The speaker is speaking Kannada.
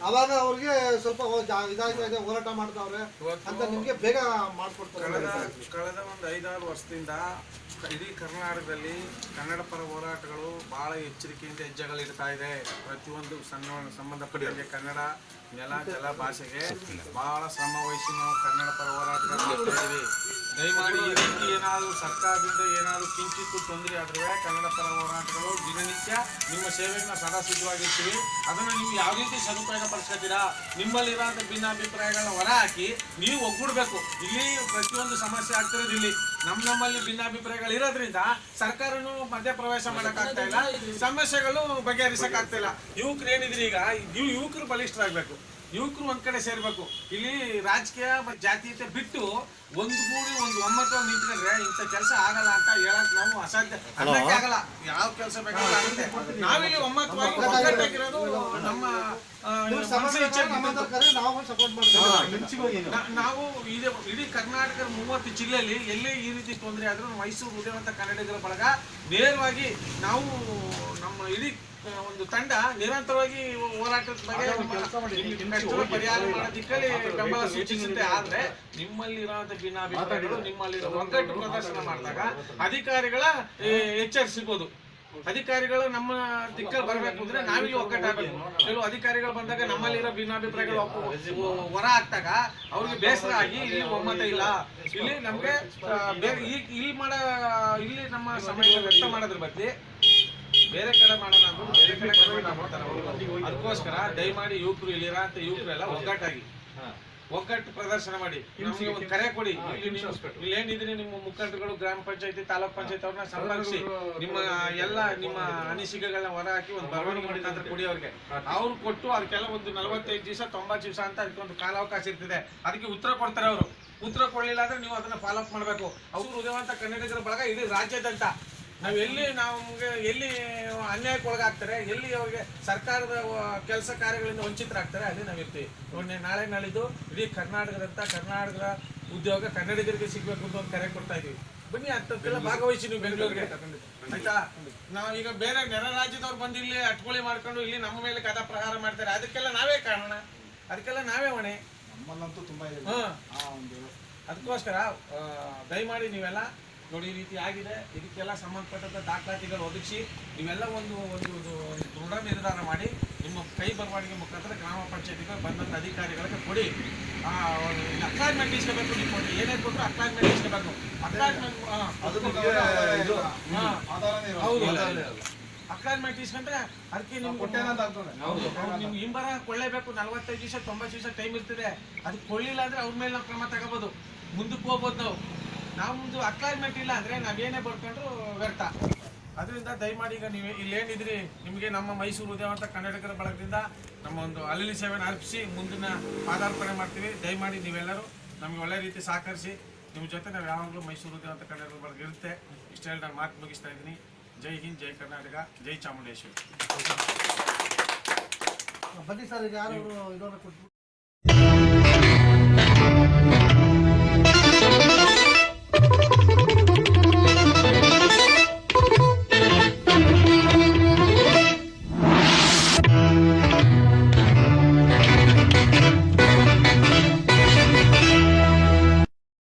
ಅವಾಗ ಅವ್ರಿಗೆ ಸ್ವಲ್ಪ ಇದಾಗಿದೆ ಇದೆ ಹೋರಾಟ ಮಾಡ್ತಾವ್ರೆ ಅಂತ ನಿಮ್ಗೆ ಬೇಗ ಮಾಡ್ಕೊಡ್ತಾರೆ. ಕಳೆದ ಒಂದು ಐದಾರು ವರ್ಷದಿಂದ ಇಡೀ ಕರ್ನಾಟಕದಲ್ಲಿ ಕನ್ನಡ ಪರ ಹೋರಾಟಗಳು ಬಹಳ ಎಚ್ಚರಿಕೆಯಿಂದ ಹೆಜ್ಜೆಗಳಿಡ್ತಾ ಇದೆ. ಪ್ರತಿಯೊಂದು ಸಣ್ಣ ಸಂಬಂಧಪಟ್ಟಂಗೆ ಕನ್ನಡ ನೆಲ, ಜಲ ಭಾಷೆಗೆ ಬಹಳ ಶ್ರಮ ವಹಿಸಿ ನಾವು ಕನ್ನಡ ಪರ ಹೋರಾಟಗಳು ದಯಮಾಡಿ ಈ ರೀತಿ ಏನಾದರೂ ಸರ್ಕಾರದಿಂದ ಏನಾದರೂ ಕಿಂಚಿತ್ತು ತೊಂದರೆ ಆದರೆ ಕನ್ನಡ ಪರ ಹೋರಾಟಗಳು ದಿನನಿತ್ಯ ನಿಮ್ಮ ಸೇವೆಯನ್ನು ಸದಾ ಸಿದ್ಧವಾಗಿರ್ತೀವಿ. ಅದನ್ನು ನೀವು ಯಾವ ರೀತಿ ಸದುಪಯೋಗ ಪಡಿಸ್ಕೊತೀರಾ ನಿಮ್ಮಲ್ಲಿರೋಂಥ ಭಿನ್ನಾಭಿಪ್ರಾಯಗಳನ್ನ ಹೊರ ಹಾಕಿ ನೀವು ಒಗ್ಗೂಡಬೇಕು. ಇಲ್ಲಿ ಪ್ರತಿಯೊಂದು ಸಮಸ್ಯೆ ಆಗ್ತಿರೋದು ಇಲ್ಲಿ. ನಮ್ಮ ನಮ್ಮಲ್ಲಿ ಭಿನ್ನಾಭಿಪ್ರಾಯಗಳು ಇರೋದ್ರಿಂದ ಸರ್ಕಾರನು ಮಧ್ಯ ಪ್ರವೇಶ ಆಗ್ತಾ ಇಲ್ಲ, ಸಮಸ್ಯೆಗಳು ಬಗೆಹರಿಸಕ್ಕಾಗ್ತಾ ಇಲ್ಲ. ಯುವಕರು ಏನಿದ್ರಿ ಈಗ, ನೀವು ಯುವಕರು ಬಲಿಷ್ಠರಾಗಬೇಕು. ಯುವಕರು ಒಂದ್ ಕಡೆ ಸೇರ್ಬೇಕು. ಇಲ್ಲಿ ರಾಜಕೀಯ ಜಾತೀಯತೆ ಬಿಟ್ಟು ಒಂದ್ ಗೂಡಿ ಒಂದು ಒಮ್ಮತವಾಗಿ ನಿಂತ್ಕೊಂಡ್ರೆ ಇಂಥ ಕೆಲಸ ಆಗಲ್ಲ ಅಂತ ಹೇಳಕ್ ನಾವು ಅಸಾಧ್ಯ. ಅನ್ನಕ್ಕೆ ಆಗಲ್ಲ. ಯಾವ ಕೆಲಸ ಬೇಕಾದ್ರೂ ಆಗುತ್ತೆ. ನಾವಿಲ್ಲಿ ಒಮ್ಮತವಾಗಿ ಒಗ್ಗಟ್ಟಾಗಿರೋದು ನಮ್ಮ ನಾವು ಸಪೋರ್ಟ್ ಮಾಡ್ತೀವಿ. ನಾವು ಇದೇ ಇಡೀ ಕರ್ನಾಟಕದ ಮೂವತ್ತು ಜಿಲ್ಲೆಯಲ್ಲಿ ಎಲ್ಲೇ ಈ ರೀತಿ ತೊಂದರೆ ಆದ್ರೂ ಮೈಸೂರು ಉದಯವಂತ ಕನ್ನಡಿಗರ ಬಳಗ ನೇರವಾಗಿ ನಾವು ನಮ್ಮ ಇಡೀ ಒಂದು ತಂಡ ನಿರಂತರವಾಗಿ ಹೋರಾಟದ ಬಗ್ಗೆ ಪರಿಹಾರ ಮಾಡೋದಿಕ್ಕಲ್ಲಿ ಬೆಂಬಲ ಸೂಚಿಸುತ್ತೆ ಆದ್ರೆ ನಿಮ್ಮಲ್ಲಿರೋಂಥ ಭಿನ್ನಾಭಿಪ್ರಾಯಗಳು ನಿಮ್ಮಲ್ಲಿರೋ ಒಗ್ಗಟ್ಟು ಪ್ರದರ್ಶನ ಮಾಡಿದಾಗ ಅಧಿಕಾರಿಗಳ ಎಚ್ಚರಿಸಬಹುದು ಅಧಿಕಾರಿಗಳು ನಮ್ಮ ದಿಕ್ಕಲ್ಲಿ ಬರಬೇಕು ಅಂದ್ರೆ ನಾವಿಲ್ಲಿ ಒಗ್ಗಟ್ಟಾಗಬೇಕು ಕೆಲವು ಅಧಿಕಾರಿಗಳು ಬಂದಾಗ ನಮ್ಮಲ್ಲಿರೋ ಭಿನ್ನಾಭಿಪ್ರಾಯಗಳು ಹೊರ ಹಾಕ್ದಾಗ ಅವ್ರಿಗೆ ಬೇಸರ ಆಗಿ ಇಲ್ಲಿ ಒಮ್ಮತ ಇಲ್ಲ. ಇಲ್ಲಿ ನಮ್ಗೆ ಇಲ್ಲಿ ಮಾಡ ಇಲ್ಲಿ ನಮ್ಮ ಸಮಯ ವ್ಯಕ್ತ ಮಾಡೋದ್ರ ಬಗ್ಗೆ ಬೇರೆ ಕಡೆ ಮಾಡೋಣ ಅಂದ್ರು ಬೇರೆ ಕಡೆ ಮಾಡ್ತಾರೆ ಹೋಗ್ತಾರೆ ಅವ್ರು. ಅದಕ್ಕೋಸ್ಕರ ದಯಮಾಡಿ ಯುವಕರು ಇಲ್ಲಿರ ಅಂತ ಯುವಕರೆಲ್ಲ ಒಗ್ಗಟ್ಟಾಗಿ. ಒಗ್ಗಟ್ಟು ಪ್ರದರ್ಶನ ಮಾಡಿ. ನಮಗೆ ಒಂದು ಕರೆ ಕೊಡಿ. ಇಲ್ಲಿ ನೀವು ಏನಿದ್ರೆ ನಿಮ್ಮ ಮುಖಂಡರುಗಳು ಗ್ರಾಮ ಪಂಚಾಯತಿ ತಾಲೂಕ್ ಪಂಚಾಯತ್ ಅವ್ರನ್ನ ಸಂಪರ್ಕಿಸಿ ನಿಮ್ಮ ಎಲ್ಲ ನಿಮ್ಮ ಅನಿಸಿಕೆಗಳನ್ನ ಹೊರ ಹಾಕಿ ಒಂದು ಬರವಣಿಗೆ ಮುಖಾಂತರ ಕೊಡಿ ಅವ್ರಿಗೆ. ಅವ್ರು ಕೊಟ್ಟು ಅದಕ್ಕೆಲ್ಲ ಒಂದು ನಲವತ್ತೈದು ದಿವಸ ತೊಂಬತ್ತು ದಿವಸ ಅಂತ ಅದಕ್ಕೆ ಒಂದು ಕಾಲಾವಕಾಶ ಇರ್ತದೆ. ಅದಕ್ಕೆ ಉತ್ತರ ಕೊಡ್ತಾರೆ ಅವರು. ಉತ್ತರ ಕೊಡಲಿಲ್ಲ ಅಂದ್ರೆ ನೀವು ಅದನ್ನ ಫಾಲೋ ಅಪ್ ಮಾಡಬೇಕು. ಅವ್ರು ಹೃದಯವಂತ ಕನ್ನಡಿಗರ ಬಳಗ ಇಡೀ ರಾಜ್ಯಾದ್ಯಂತ. ನಾವು ಎಲ್ಲಿ ನಮಗೆ ಎಲ್ಲಿ ಅನ್ಯಾಯಕ್ಕೆ ಒಳಗಾಗ್ತಾರೆ ಎಲ್ಲಿ ಅವ್ರಿಗೆ ಸರ್ಕಾರದ ಕೆಲಸ ಕಾರ್ಯಗಳಿಂದ ವಂಚಿತರಾಗ್ತಾರೆ ಅಲ್ಲಿ ನಾವು ಇರ್ತೀವಿ. ನೋಡಿ ನಾಳೆ ನಾಳಿದ್ದು ಇಡೀ ಕರ್ನಾಟಕದಂತ ಕರ್ನಾಟಕದ ಉದ್ಯೋಗ ಕನ್ನಡಿಗರಿಗೆ ಸಿಗಬೇಕು ಅಂತ ಒಂದು ಕರೆ ಕೊಡ್ತಾ ಇದೀವಿ. ಬನ್ನಿ ಅಂತಕ್ಕೆಲ್ಲ ಭಾಗವಹಿಸಿ ನೀವು ಬೆಂಗಳೂರಿಗೆ. ಆಯ್ತಾ? ನಾವು ಈಗ ಬೇರೆ ನೆರ ರಾಜ್ಯದವ್ರು ಬಂದು ಇಲ್ಲಿ ಅಟ್ಕೊಳ್ಳಿ ಮಾಡ್ಕೊಂಡು ಇಲ್ಲಿ ನಮ್ಮ ಮೇಲೆ ಕಥಾ ಪ್ರಹಾರ ಮಾಡ್ತಾರೆ. ಅದಕ್ಕೆಲ್ಲ ನಾವೇ ಕಾರಣ. ಅದಕ್ಕೆಲ್ಲ ನಾವೇ ಹೊಣೆ. ನಮ್ಮಲ್ಲಂತೂ ತುಂಬಾ ಇದೆ. ಅದಕ್ಕೋಸ್ಕರ ದಯಮಾಡಿ ನೀವೆಲ್ಲ ನೋಡಿ ಈ ರೀತಿ ಆಗಿದೆ. ಇದಕ್ಕೆಲ್ಲ ಸಂಬಂಧಪಟ್ಟಂತ ದಾಖಲಾತಿಗಳು ಒದಗಿಸಿ ನೀವೆಲ್ಲ ಒಂದು ಒಂದು ದೃಢ ನಿರ್ಧಾರ ಮಾಡಿ ನಿಮ್ಮ ಕೈ ಬರವಣಿಗೆ ಮುಖಾಂತರ ಗ್ರಾಮ ಪಂಚಾಯತಿಗೆ ಬಂದಂತ ಅಧಿಕಾರಿಗಳಿಗೆ ಕೊಡಿ. ಅಕ್ಲಾಜ್ಮೆಂಟ್ ಇಸ್ಕೋಬೇಕು ನೀವು ಕೊಡಿ ಏನೇ ಕೊಟ್ಟರು ಅಕ್ಲಾಜ್ಮೆಂಟ್ ಇಸ್ಕೋಬೇಕು. ಅಕ್ಲಾಜ್ಮೆಂಟ್ ಇರೋದು. ಅಕ್ಲಾಜ್ಮೆಂಟ್ ಇಸ್ಕೊಂಡ್ರೆ ಅದಕ್ಕೆ ನಿಮ್ಗೆ ಹಿಂಬರ ಕೊಳ್ಳೇಬೇಕು. ನಲ್ವತ್ತೈದು ದಿವಸ ತೊಂಬತ್ತು ದಿವಸ ಟೈಮ್ ಇರ್ತದೆ. ಅದಕ್ಕೆ ಕೊಳ್ಳಿಲ್ಲ ಅಂದ್ರೆ ಅವ್ರ ಮೇಲೆ ನಾವು ಕ್ರಮ ತಗೋಬೋದು. ಮುಂದಕ್ಕೆ ಹೋಗ್ಬೋದು ನಾವು. ನಾವು ಒಂದು ಅಕ್ಲಾಜ್ಮೆಂಟ್ ಇಲ್ಲ ಅಂದ್ರೆ ನಾವೇನೇ ಬರ್ಕೊಂಡ್ರು ವ್ಯರ್ಥ. ಅದರಿಂದ ದಯಮಾಡಿ ಈಗ ನೀವು ಇಲ್ಲೇನಿದ್ರಿ ನಿಮಗೆ ನಮ್ಮ ಮೈಸೂರು ಉದಯವಂತ ಕನ್ನಡಿಗರ ಬಳಗದಿಂದ ನಮ್ಮ ಒಂದು ಅಲ್ಲಿ ಸೇವೆಯನ್ನು ಅರ್ಪಿಸಿ ಮುಂದಿನ ಪಾದಾರ್ಪಣೆ ಮಾಡ್ತೀವಿ. ದಯಮಾಡಿ ನೀವೆಲ್ಲರೂ ನಮಗೆ ಒಳ್ಳೆ ರೀತಿ ಸಹಕರಿಸಿ ನಿಮ್ಮ ಜೊತೆ ನಾವು ಯಾವಾಗಲೂ ಮೈಸೂರು ಉದಯವಂತ ಕನ್ನಡಿಗರ ಬಳಗ ಇರುತ್ತೆ. ಇಷ್ಟ ಹೇಳಿ ನಾನು ಮಾತು ಮುಗಿಸ್ತಾ ಇದ್ದೀನಿ. ಜೈ ಹಿಂದ್ ಜೈ ಕರ್ನಾಟಕ ಜೈ ಚಾಮುಂಡೇಶ್ವರಿ. ಬನ್ನಿ ಸರ್ ಈಗ ಯಾರು